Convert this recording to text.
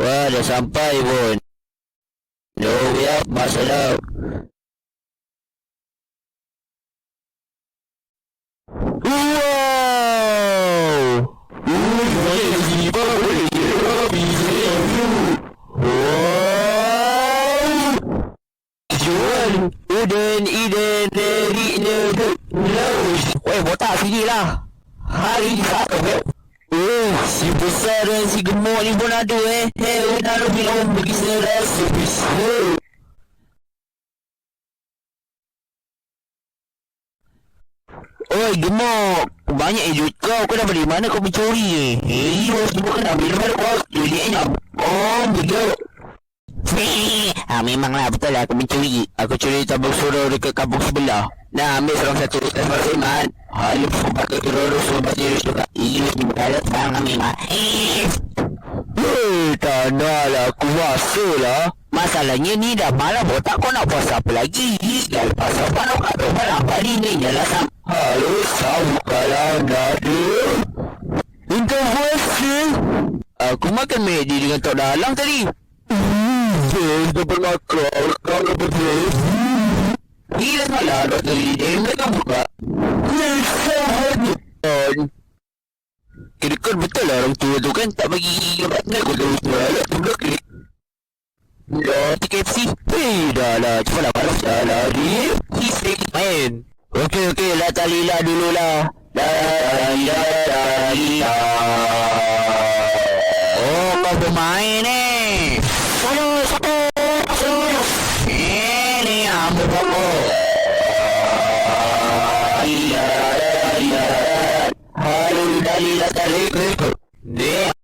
Wah, dah sampai pun. Oh, ya, masalah. Wow! Jual Uden Iden Dari Nebut Laus Weh botak sini lah Hari ni satu eh Oh, si besar dan si gemuk ni pun ada eh Hei, nak lebih orang pergi serasa bisa Oi, gemuk Banyak eh duit kau Kau dapat dari mana kau mencuri ni Eh, bos Semua kena ambil daripada kau Jadi enak Oh, begitu ha, memanglah betul lah aku mencuri. Aku curi tabung suruh dekat kampung sebelah. Nah, ambil seorang satu dan Mak. Halu sempat ke terus sempat diri juga. Sekarang ambil mak. Eh, tak nak lah aku rasa lah. Masalahnya ni dah malam otak kau nak puasa apa lagi? Dah lepas apa nak kata apa ni ni jalan sam. Halo, sama kalau nak ada. Untuk puasa? Aku makan Maggi dengan tok dalang tadi. Hmm, dah berlakar. Kau dapat terus. Gila salah doktor Lidin Mereka buka Kesalahan Kira-kira betul lah orang tua tu kan Tak bagi Ratna aku tahu tu lah Tu dah klik. Ya TKFC Hei dah lah. Cepat lah Malam dah lah. Dia He's main. Okey okey lah Talila dulu lah. Talila Talila Oh kau bermain ni. Satu salida terrible de